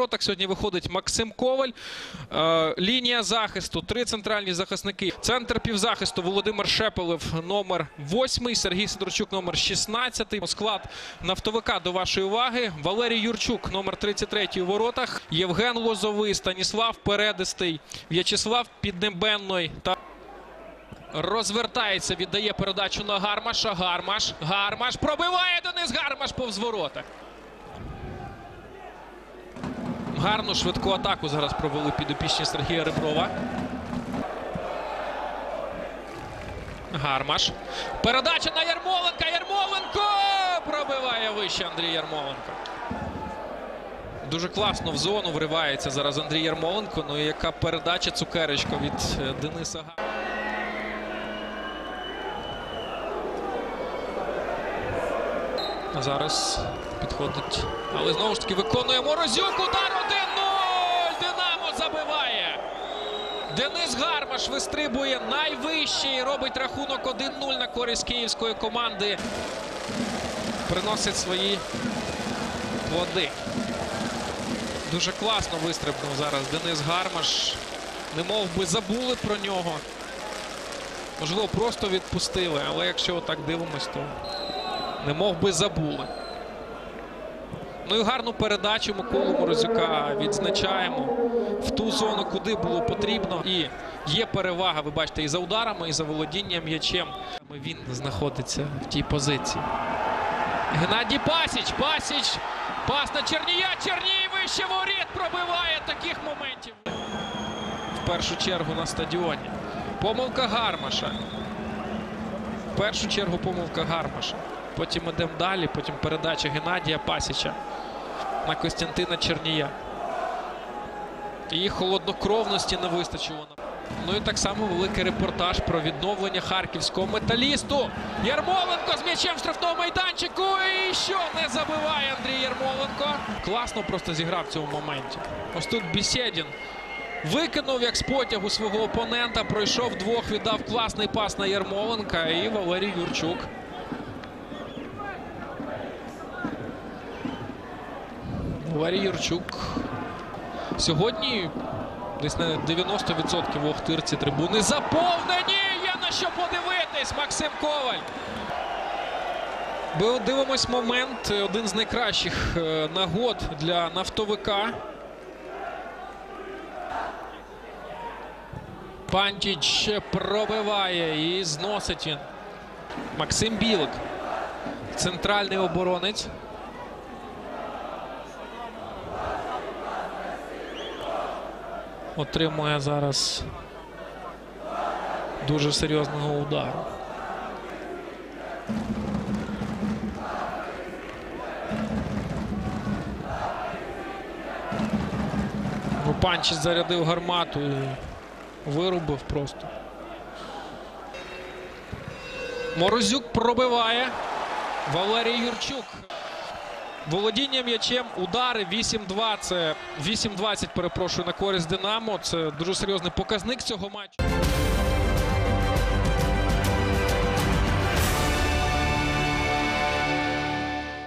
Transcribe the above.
воротах сьогодні виходить Максим Коваль. Е, лінія захисту, три центральні захисники. Центр півзахисту Володимир Шепелев, номер 8, Сергій Сидорчук, номер 16. Склад нафтовика до вашої уваги. Валерій Юрчук, номер 33 у воротах. Євген Лозовий, Станіслав Передистий, В'ячеслав Піднебенной та Розвертається, віддає передачу на Гармаша. Гармаш. Гармаш пробиває Денис Гармаш повз ворота. Гарну швидку атаку зараз провели підопічні Сергія Реброва. Гармаш. Передача на Ярмоленка. Ярмоленко пробиває вище Андрій Ярмоленко. Дуже класно в зону вривається зараз Андрій Ярмоленко. Ну і яка передача цукеречка від е, Дениса Гармаша. Зараз підходить. Але знову ж таки виконує Морозюк. Удар 1-0. Динамо забиває. Денис Гармаш вистрибує найвище і робить рахунок 1-0 на користь київської команди. Приносить свої плоди. Дуже класно вистрибнув зараз Денис Гармаш. Немов би забули про нього. Можливо, просто відпустили, але якщо так дивимось, то не мов би забули. Ну і гарну передачу Миколу Морозюка відзначаємо в ту зону, куди було потрібно. І є перевага, ви бачите, і за ударами, і за володінням м'ячем. Він знаходиться в тій позиції. Геннадій Пасіч. Пасіч. Пас на Чернія. Черній вище воріт пробиває таких моментів. В першу чергу на стадіоні. Помилка Гармаша. В першу чергу помилка Гармаша. Потім йдемо далі. Потім передача Геннадія Пасіча на Костянтина Чернія. Її холоднокровності не вистачило. Ну і так само великий репортаж про відновлення харківського металісту. Ярмоленко з м'ячем в штрафному майданчику. І що не забиває Андрій Ярмоленко. Класно просто зіграв в цьому моменті. Ось тут Бісєдін Викинув як з потягу свого опонента, пройшов двох, віддав класний пас на Ярмоленка і Валерій Юрчук. Валерій Юрчук сьогодні десь на 90% в Охтирці трибуни заповнені. Є на що подивитись. Максим Коваль. Ми дивимось момент. Один з найкращих е, нагод для нафтовика. Пантіч пробиває і зносить він. Максим Білик. Центральний оборонець. Отримує зараз дуже серйозного удару. Ну, Панчич зарядив гармату і вирубив просто. Морозюк пробиває. Валерій Юрчук. Володіння м'ячем, удари 8-2. Це 8-20, перепрошую, на користь Динамо. Це дуже серйозний показник цього матчу.